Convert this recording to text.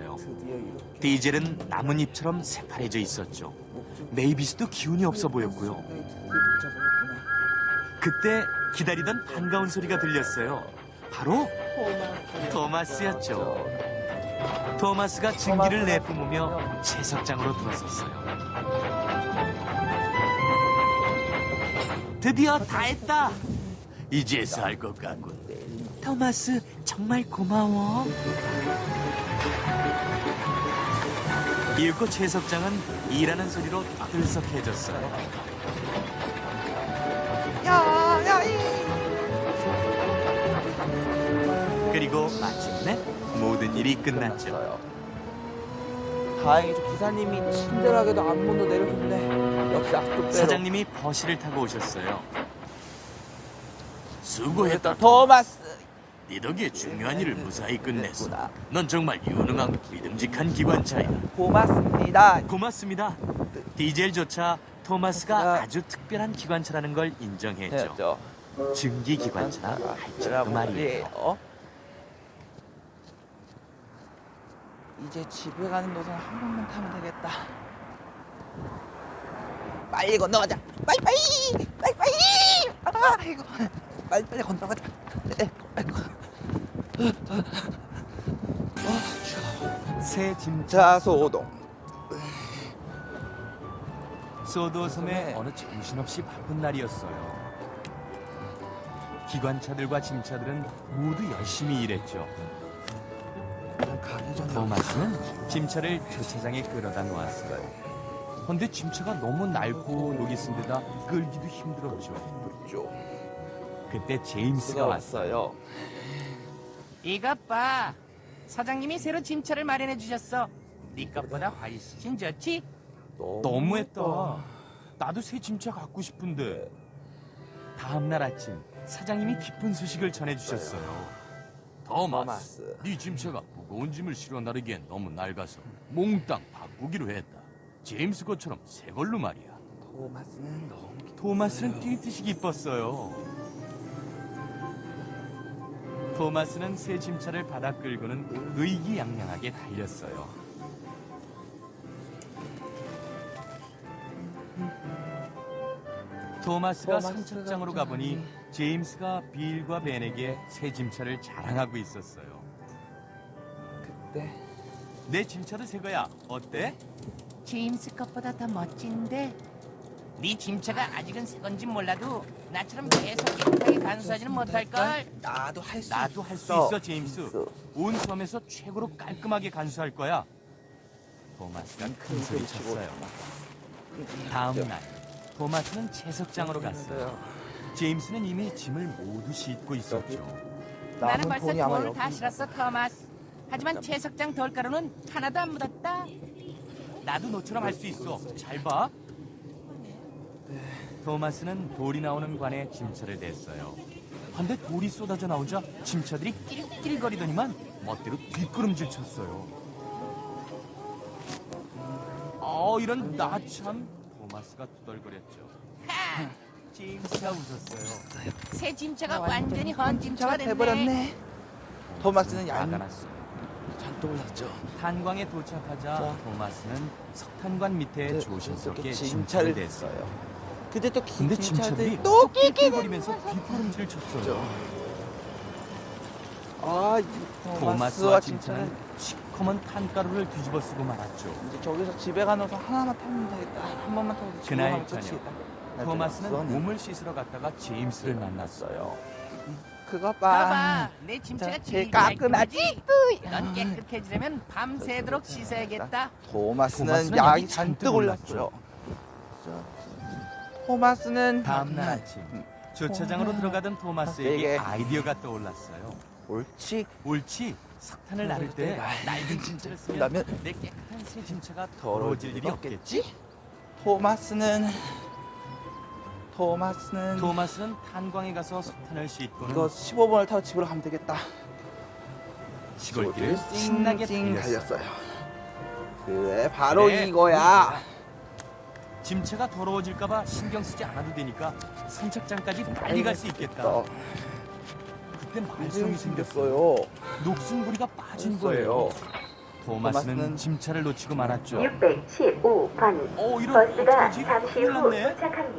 이렇게 디젤은 나뭇잎처럼 새파래져 있었죠. 메이비스도 기운이 없어 보였고요. 그때 기다리던 반가운 소리가 들렸어요. 바로 토마스. 토마스였죠. 토마스가 증기를 내뿜으며 채석장으로 들어섰어요. 드디어 다 했다. 이제서 할것 같군. 토마스 정말 고마워. 이윽고 채석장은 일하는 소리로 떠들썩해졌어요. 야 야 이. 그리고 마침내 모든 일이 끝났죠. 다행히도 기사님이 친절하게도 앞문도 내려줬네. 역시 악독대로. 사장님이 버시를 타고 오셨어요. 수고했다. 토마스. 네 덕에 중요한 일을 무사히 끝냈어. 넌 정말 유능하고 믿음직한 기관차야. 고맙습니다. 고맙습니다. 디젤조차 토마스가 아주 특별한 기관차라는 걸 인정했죠. 했죠. 증기 기관차라 할지라도 말이에요. 이제 집에 가는 노선 한 번만 타면 되겠다. 빨리 건너가자. 빨리 빨리 빨리 빨리. 아 이거 빨리 빨리 건너가자. 네, 빨리. 새자 소동. 소도섬의 어느 정신없이 바쁜 날이었어요. 기관차들과 짐차들은 모두 열심히 일했죠. 가기 전에 토마스는 짐차를 주차장에 끌어다 놓았어요. 근데 짐차가 너무 낡고 녹이 쓴 데다 끌기도 힘들었죠. 죠 그때 제임스가 왔어요. 이것 봐. 사장님이 새로 짐차를 마련해 주셨어. 네 것보다 훨씬 좋지? 너무했다. 나도 새 짐차 갖고 싶은데. 다음 날 아침 사장님이 기쁜 소식을 전해주셨어요. 토마스. 네 짐차가 무거운 짐을 실어 나르기엔 너무 낡아서 몽땅 바꾸기로 했다. 제임스 것처럼 새 걸로 말이야. 토마스는 너무 토마스는 뛰듯이 기뻤어요. 토마스는 새 짐차를 받아 끌고는 의기양양하게 달렸어요. 토마스가 선착장으로 가보니 제임스가 빌과 벤에게 새 짐차를 자랑하고 있었어요. 그때 내 짐차도 새 거야. 어때? 제임스 것보다 더 멋진데. 네 짐차가 아직은 새 건지 몰라도 나처럼 계속 깨끗하게 간수하지는 못할 걸. 나도 할 수 나도 할 수 있어, 제임스. 온 섬에서 최고로 깔끔하게 간수할 거야. 토마스가 큰 소리 쳤어요. 다음 날, 토마스는 채석장으로 갔어요. 제임스는 이미 짐을 모두 싣고 있었죠. 나는 벌써 돈이 아마 돌을 여기 다 실었어, 토마스. 하지만 채석장 돌가루는 하나도 안 묻었다. 나도 너처럼 할 수 있어. 잘 봐. 토마스는 돌이 나오는 관에 짐차를 댔어요. 근데 돌이 쏟아져 나오자 짐차들이 낄낄거리더니만 멋대로 뒷걸음질 쳤어요. 어, 이런 나 참. 토마스가 투덜거렸죠. 하! 제임스가 웃었어요. 새 짐차가 완전히 헌 짐차가 됐네. 돼버렸네. 토마스는 화가 양 났어요. 잔뜩 올랐죠. 탄광에 도착하자 자. 토마스는 석탄관 밑에 네, 조심스럽게 짐차를 짐차를 댔어요. 근데 또 근데 긴 짐차들이 또또 끼끼 낄낄거리면서 뒷걸음질을 쳤어요. 아, 이 토마스와 토마스와 짐차는 시커먼 탄가루를 뒤집어 쓰고 말았죠. 이제 저기서 집에 가면서 하나만 타면 되겠다. 한 번만 타고 집에 그날 저녁, 끝이겠다. 토마스는 몸을 씻으러 갔다가 제임스를 만났어요. 그거 봐 봐, 봐. 내 짐차가 자, 제일 제일 깔끔하지? 깔끔하지? 넌 깨끗해지려면 밤새도록 씻어야겠다. 토마스는 토마스는 약이 약이 잔뜩 잔뜩 올랐죠. 토마스는 다음날 아침 주차장으로 들어가던 토마스에게 아이디어가 떠올랐어요. 옳지. 옳지. 석탄을 나를 때 낡은 짐차를 쓰면 나면 내 깨끗한 새 짐차가 더러워질 일이 없겠지. 토마스는 토마스는 토마스는 탄광에 가서 석탄을 싣고는 이거 15번을 타고 집으로 가면 되겠다. 시골길을 신나게 찡찡 달렸어요. 달렸어요. 그래, 바로 그래, 이거야. 짐차가 더러워질까봐 신경 쓰지 않아도 되니까 선착장까지 빨리 갈 수 있겠다. 어, 그때 말썽이 생겼어요. 녹슨부리가 빠진. 거예요. 토마스는 토마스는 짐차를 놓치고 말았죠. 615번 어, 이런 버스가 어떡하지? 잠시 큰일 후 났네. 도착합니다.